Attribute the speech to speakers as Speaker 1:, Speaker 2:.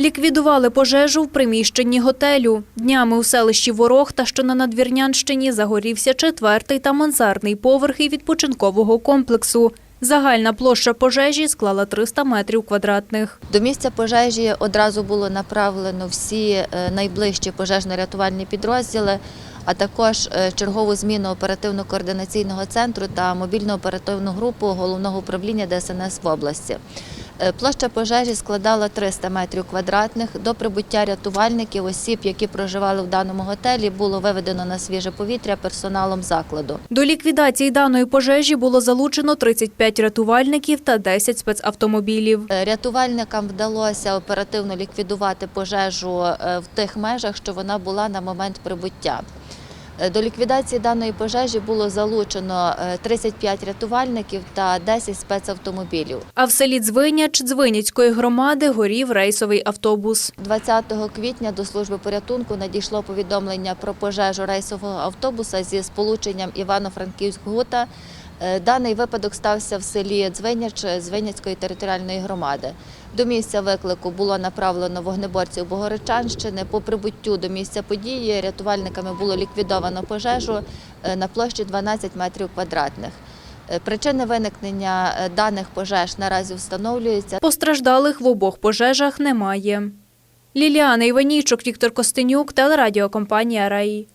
Speaker 1: Ліквідували пожежу в приміщенні готелю. Днями у селищі Ворохта, що на Надвірнянщині, загорівся четвертий та мансардний поверхи відпочинкового комплексу. Загальна площа пожежі склала 300 метрів квадратних.
Speaker 2: До місця пожежі одразу було направлено всі е, найближчі пожежно-рятувальні підрозділи, а також е, чергову зміну оперативно-координаційного центру та мобільну оперативну групу головного управління ДСНС в області. Е, Площа пожежі складала 300 метрів квадратних. До прибуття рятувальників, осіб, які проживали в даному готелі, було виведено на свіже повітря персоналом закладу.
Speaker 1: До ліквідації даної пожежі було залучено 35 рятувальників та 10 спецавтомобілів.
Speaker 2: Е, Рятувальникам вдалося оперативно ліквідувати пожежу е, в тих межах, що вона була на момент прибуття. Е, До ліквідації даної пожежі було залучено е, 35 рятувальників та 10 спецавтомобілів.
Speaker 1: А в селі Дзвиняч Дзвиняцької громади горів рейсовий автобус.
Speaker 2: 20 квітня до служби порятунку надійшло повідомлення про пожежу рейсового автобуса зі сполученням Івано-Франківськ-Гута. Е, Даний випадок стався в селі Дзвиняч Дзвиняцької територіальної громади. До місця виклику було направлено вогнеборців Богородчанщини. По прибуттю до місця події рятувальниками було ліквідовано пожежу е, на площі 12 метрів квадратних. Е, Причини виникнення даних пожеж наразі встановлюються.
Speaker 1: Постраждалих в обох пожежах немає. Ліліана Іванійчук, Віктор Костенюк, телерадіокомпанія «Раї».